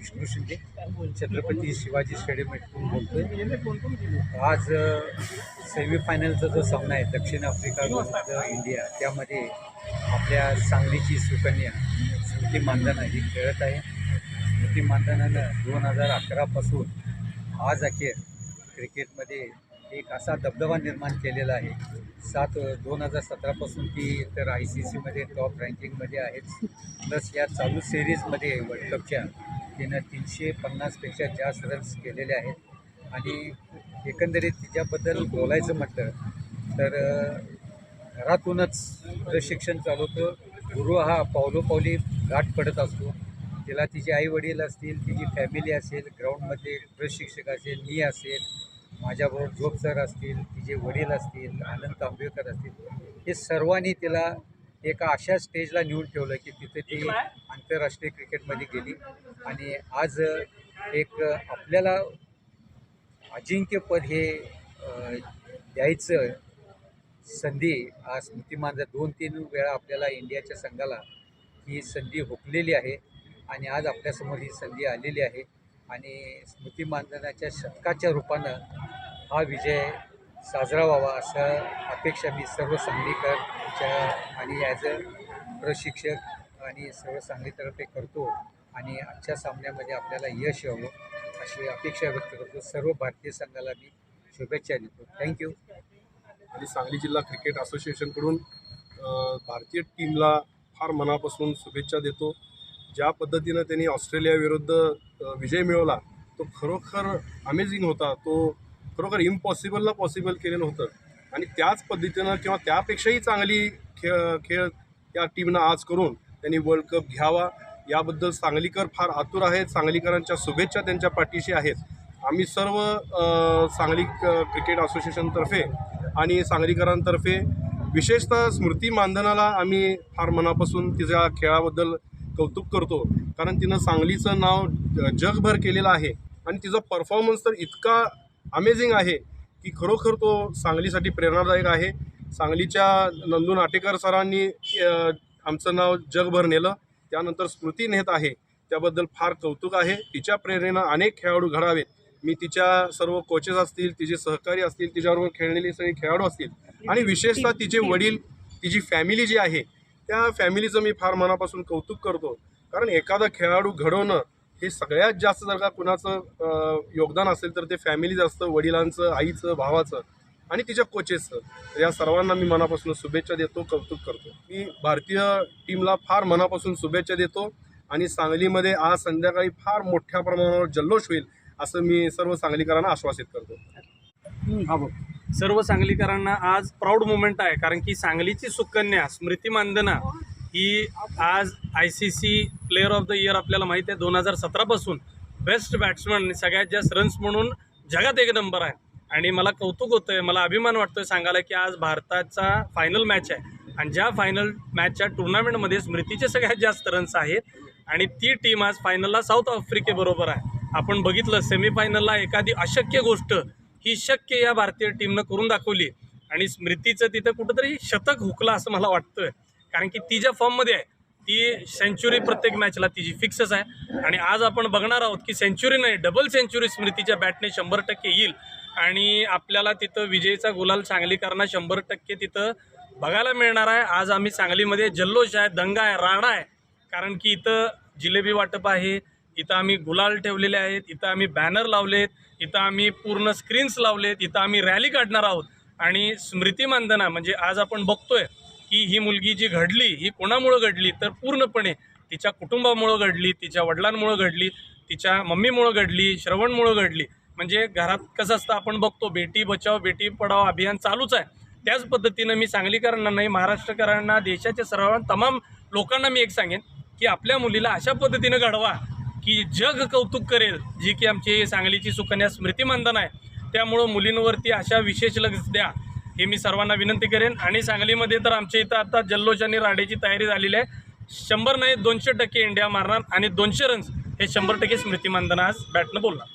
Vishnu Shinde Chhatrapati Shivaji stadium येथून बोलतोय. आज सेमीफायनलचा जो सामना आहे दक्षिण आफ्रिका विरुद्ध इंडिया त्यामध्ये आपल्या सांगलीची सुकन्या स्मृती मानधना ही खेळत आहे. स्मृती मानधनानं दोन हजार अकरापासून आज अखेर क्रिकेटमध्ये एक असा दबदबा निर्माण केलेला आहे. सात दोन हजार सतरापासून ती तर आय सी सीमध्ये टॉप रँकिंगमध्ये आहेच प्लस या चालू सिरीजमध्ये वर्ल्ड कपच्या तिनं तीनशे पन्नासपेक्षा जास्त रन्स केलेले आहेत. आणि एकंदरीत तिच्याबद्दल बोलायचं म्हटलं तर घरातूनच प्रशिक्षण चालवतं गुरु हा पावलोपावली गाठ पडत असतो. तिला तिचे आईवडील असतील तिची फॅमिली असेल ग्राउंडमध्ये प्रशिक्षक असेल मी असेल माझ्याबरोबर झोप सर असतील तिचे वडील असतील आनंद तांबेकर असतील हे सर्वांनी तिला एका अशा स्टेजला नेऊन ठेवलं की तिथे ती आंतरराष्ट्रीय क्रिकेटमध्ये गेली. आणि आज एक आपल्याला अजिंक्यपद हे द्यायचं संधी आज स्मृती मानधन दोन तीन वेळा आपल्याला इंडियाच्या संघाला ही संधी हुकलेली आहे आणि आज आपल्यासमोर ही संधी आलेली आहे. आणि स्मृती मानधनाच्या शतकाच्या रूपानं हा विजय साजरा व्हावा असं अपेक्षा मी सर्व आमच्या आणि ॲज अ प्रशिक्षक आणि सर्व सांगलीतर्फे करतो आणि आजच्या सामन्यामध्ये आपल्याला यश यावं अशी अपेक्षा व्यक्त करतो. सर्व भारतीय संघाला मी शुभेच्छा देतो. थँक्यू आणि सांगली जिल्हा क्रिकेट असोसिएशनकडून भारतीय टीमला फार मनापासून शुभेच्छा देतो. ज्या पद्धतीनं त्यांनी ऑस्ट्रेलियाविरुद्ध विजय मिळवला तो खरोखर अमेझिंग होता. तो खरोखर इम्पॉसिबलला पॉसिबल केलेलं होतं. आणि त्याच पद्धतीनं किंवा त्यापेक्षाही चांगली खेळ खेळ या टीमनं आज करून त्यांनी वर्ल्ड कप घ्यावा. याबद्दल सांगलीकर फार आतुर आहेत. सांगलीकरांच्या शुभेच्छा त्यांच्या पाठीशी आहेत. आम्ही सर्व सांगली क्रिकेट असोसिएशनतर्फे आणि सांगलीकरांतर्फे विशेषतः स्मृती मानधनाला आम्ही फार मनापासून तिच्या खेळाबद्दल कौतुक करतो. कारण तिनं सांगलीचं नाव जगभर केलेलं आहे. आणि तिचा परफॉर्मन्स तर इतका अमेझिंग आहे. की खरोखर तो सांगलीसाठी प्रेरणादायक आहे. सांगलीच्या नंदू नाटेकर सरांनी आमचं नाव जगभर नेलं. त्यानंतर स्मृती नेत आहे. त्याबद्दल फार कौतुक आहे. तिच्या प्रेरणेनं अनेक खेळाडू घडावेत. मी तिच्या सर्व कोचेस असतील तिचे सहकारी असतील तिच्याबरोबर खेळलेले सगळे खेळाडू असतील. आणि विशेषतः तिचे वडील तिची फॅमिली जी आहे त्या फॅमिलीचं मी फार मनापासून कौतुक करतो. कारण एखादा खेळाडू घडवणं हे सगळ्यात जास्त जर का कुणाचं योगदान असेल तर ते फॅमिलीच असतं वडिलांचं आईचं भावाचं आणि तिच्या कोचेसचं या सर्वांना मी मनापासून शुभेच्छा देतो कौतुक करतो. मी भारतीय टीमला फार मनापासून शुभेच्छा देतो आणि सांगलीमध्ये आज संध्याकाळी फार मोठ्या प्रमाणावर जल्लोष होईल असं मी सर्व सांगलीकरांना आश्वासित करतो. हा बघ सर्व सांगलीकरांना आज प्राऊड मुमेंट आहे कारण की सांगलीची सुकन्या स्मृती मानधना ही आज I C C player of the year आपल्याला माहीत आहे. दोन हजार सतरापासून बेस्ट बॅट्समन सगळ्यात जास्त रन्स म्हणून जगात एक नंबर आहे. आणि मला कौतुक होतं आहे मला अभिमान वाटतोय सांगायला की आज भारताचा फायनल मॅच आहे. आणि ज्या फायनल मॅचच्या टुर्नामेंटमध्ये स्मृतीचे सगळ्यात जास्त रन्स आहेत. आणि ती टीम आज फायनलला साऊथ आफ्रिकेबरोबर आहे. आपण बघितलं सेमीफायनलला एखादी अशक्य गोष्ट ही शक्य या भारतीय टीमनं करून दाखवली. आणि स्मृतीचं तिथं कुठंतरी शतक हुकलं असं मला वाटतंय. कारण की ती ज्या फॉर्ममध्ये आहे ती सेंच्युरी प्रत्येक मॅचला तिची फिक्सच आहे. आणि आज आपण बघणार आहोत की सेंच्युरी नाही डबल सेंच्युरी स्मृतीच्या बॅटने शंभर टक्के येईल. आणि आपल्याला तिथं विजयचा गुलाल सांगलीकरांना शंभर टक्के तिथं बघायला मिळणार आहे. आज आम्ही सांगलीमध्ये जल्लोष आहे दंगा आहे राडा आहे. कारण की इथं जिलेबी वाटप आहे इथं आम्ही गुलाल ठेवलेले आहेत इथं आम्ही बॅनर लावलेत इथं आम्ही पूर्ण स्क्रीन्स लावलेत इथं आम्ही रॅली काढणार आहोत. आणि स्मृती मानधना म्हणजे आज आपण बघतोय की ही मुलगी जी घडली ही कोणामुळं घडली तर पूर्णपणे तिच्या कुटुंबामुळं घडली तिच्या वडिलांमुळं घडली तिच्या मम्मीमुळं घडली श्रवणमुळं घडली. म्हणजे घरात कसं असतं आपण बघतो बेटी बचाव बेटी पढाव अभियान चालूच आहे. त्याच पद्धतीनं मी सांगलीकरांना नाही महाराष्ट्रकरांना देशाच्या सर्व तमाम लोकांना मी एक सांगेन की आपल्या मुलीला अशा पद्धतीनं घडवा की जग कौतुक करेल जी की आमची सांगलीची सुकन्या स्मृती मानधन आहे. त्यामुळं मुलींवरती अशा विशेष लक्ष द्या. हे मी सर्वांना विनंती करेन. आणि सांगलीमध्ये तर आमच्या इथं आता जल्लोष आणि राडेची तयारी झालेली आहे. शंभर नाही दोनशे टक्के इंडिया मारणार आणि दोनशे रन्स हे शंभर टक्के स्मृती मानधन आज बॅटनं बोलणार.